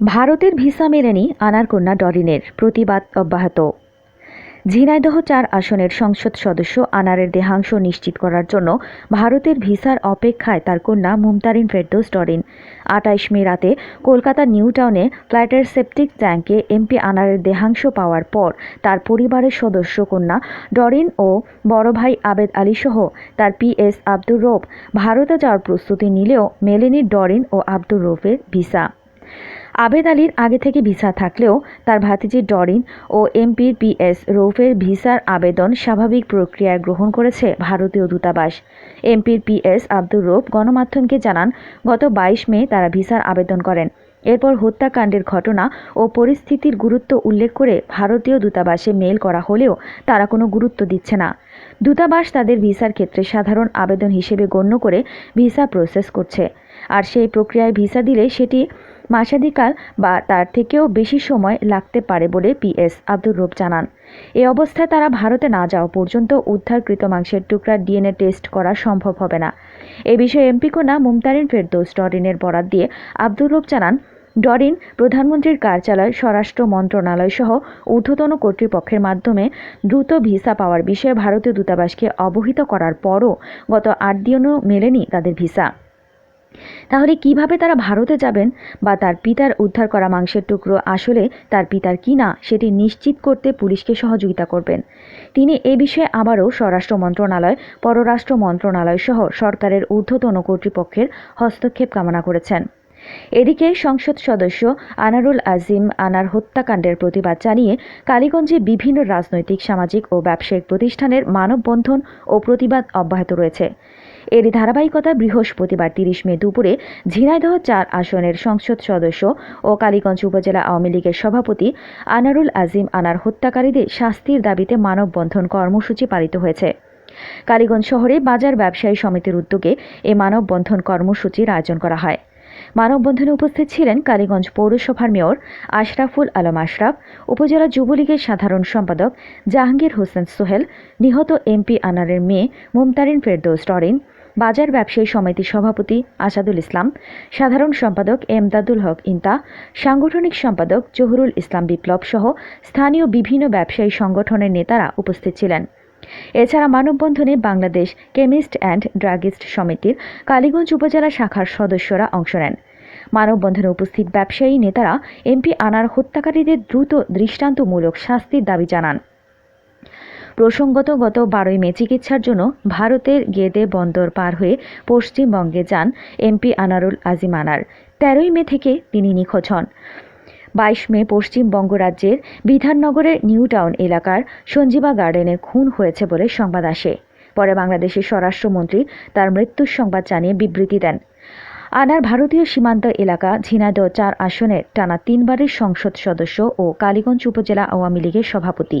ভারতের ভিসা মেলেনি আনারকন্যা ডরিনের প্রতিবাদ অব্যাহত। ঝিনাইদহ চার আসনের সংসদ সদস্য আনারের দেহাংশ নিশ্চিত করার জন্য ভারতের ভিসার অপেক্ষায় তার কন্যা মুমতারিন ফেরদোস ডরিন আটাইশ মে রাতে কলকাতা নিউ টাউনে ফ্ল্যাটের সেপটিক ট্যাঙ্কে এমপি আনারের দেহাংশ পাওয়ার পর তার পরিবারের সদস্য কন্যা ডরিন ও বড় ভাই আবেদ আলী সহ তার পিএস আব্দুর রৌফ ভারতে যাওয়ার প্রস্তুতি নিলেও মেলেনি ডরিন ও আব্দুর রৌফের ভিসা। আবেদ আলীর আগে থেকে ভিসা থাকলেও তার ভাতিজি ডরিন ও এমপির পিএস রৌফের ভিসার আবেদন স্বাভাবিক প্রক্রিয়ায় গ্রহণ করেছে ভারতীয় দূতাবাস। এমপির পিএস আব্দুর রৌফ গণমাধ্যমকে জানান, গত বাইশ মে তারা ভিসার আবেদন করেন। এরপর হত্যাকাণ্ডের ঘটনা ও পরিস্থিতির গুরুত্ব উল্লেখ করে ভারতীয় দূতাবাসে মেল করা হলেও তারা কোনো গুরুত্ব দিচ্ছে না। দূতাবাস তাদের ভিসার ক্ষেত্রে সাধারণ আবেদন হিসেবে গণ্য করে ভিসা প্রসেস করছে। আর সেই প্রক্রিয়ায় ভিসা দিলে সেটি মাসাধিকাল বা তার থেকেও বেশি সময় লাগতে পারে বলে পিএস আব্দুর রব জানান। এ অবস্থায় তারা ভারতে না যাওয়া পর্যন্ত উদ্ধারকৃত মাংসের টুকরা ডিএনএ টেস্ট করা সম্ভব হবে না। এ বিষয়ে এমপি কোনা মুমতারিন ফেরদৌস ডরিনের বরাত দিয়ে আব্দুর রব জানান, ডরিন প্রধানমন্ত্রীর কার্যালয়, স্বরাষ্ট্র মন্ত্রণালয় সহ ঊর্ধ্বতন কর্তৃপক্ষের মাধ্যমে দ্রুত ভিসা পাওয়ার বিষয়ে ভারতীয় দূতাবাসকে অবহিত করার পরও গত আট দিনও মেলেনি তাদের ভিসা। তাহলে কীভাবে তারা ভারতে যাবেন বা তার পিতার উদ্ধার করা মাংসের টুকরো আসলে তার পিতার কি না সেটি নিশ্চিত করতে পুলিশকে সহযোগিতা করবেন। তিনি এ বিষয়ে আবারও স্বরাষ্ট্র মন্ত্রণালয়, পররাষ্ট্র মন্ত্রণালয় সহ সরকারের ঊর্ধ্বতন কর্তৃপক্ষের হস্তক্ষেপ কামনা করেছেন। এদিকে সংসদ সদস্য আনারুল আজিম আনার হত্যাকাণ্ডের প্রতিবাদ জানিয়ে কালীগঞ্জে বিভিন্ন রাজনৈতিক, সামাজিক ও ব্যবসায়িক প্রতিষ্ঠানের মানববন্ধন ও প্রতিবাদ অব্যাহত রয়েছে। এরই ধারাবাহিকতা বৃহস্পতিবার তিরিশ মে দুপুরে ঝিনাইদহ চার আসনের সংসদ সদস্য ও কালীগঞ্জ উপজেলা আওয়ামী লীগের সভাপতি আনারুল আজিম আনার হত্যাকারীদের শাস্তির দাবিতে মানববন্ধন কর্মসূচি পালিত হয়েছে। কালীগঞ্জ শহরে বাজার ব্যবসায়ী সমিতির উদ্যোগে এ মানববন্ধন কর্মসূচির আয়োজন করা হয়। মানববন্ধনে উপস্থিত ছিলেন কালীগঞ্জ পৌরসভার মেয়র আশরাফুল আলম আশরাফ, উপজেলা যুবলীগের সাধারণ সম্পাদক জাহাঙ্গীর হোসেন সোহেল, নিহত এমপি আনারের মেয়ে মুমতারিন ফেরদৌস টরিন বাজার ব্যবসায়ী সমিতির সভাপতি আসাদুল ইসলাম, সাধারণ সম্পাদক এমদাদুল হক ইন্তা, সাংগঠনিক সম্পাদক জহুরুল ইসলাম বিপ্লব সহ স্থানীয় বিভিন্ন ব্যবসায়ী সংগঠনের নেতারা উপস্থিত ছিলেন। এছাড়া মানববন্ধনে বাংলাদেশ কেমিস্ট অ্যান্ড ড্রাগিস্ট সমিতির কালীগঞ্জ উপজেলা শাখার সদস্যরা অংশ নেন। মানববন্ধনে উপস্থিত ব্যবসায়ী নেতারা এমপি আনার হত্যাকারীদের দ্রুত দৃষ্টান্তমূলক শাস্তির দাবি জানান। প্রসঙ্গত গত বারোই মে চিকিৎসার জন্য ভারতের গেদে বন্দর পার হয়ে পশ্চিমবঙ্গে যান এমপি আনারুল আজিম আনার। তেরোই মে থেকে তিনি নিখোঁজ হন। বাইশ মে পশ্চিমবঙ্গ রাজ্যের বিধাননগরের নিউ টাউন এলাকার সঞ্জীবা গার্ডেনে খুন হয়েছে বলে সংবাদ আসে। পরে বাংলাদেশের স্বরাষ্ট্রমন্ত্রী তার মৃত্যুর সংবাদ জানিয়ে বিবৃতি দেন। আনার ভারতীয় সীমান্ত এলাকা ঝিনাইদহ চার আসনের টানা তিনবারের সংসদ সদস্য ও কালীগঞ্জ উপজেলা আওয়ামী লীগের সভাপতি।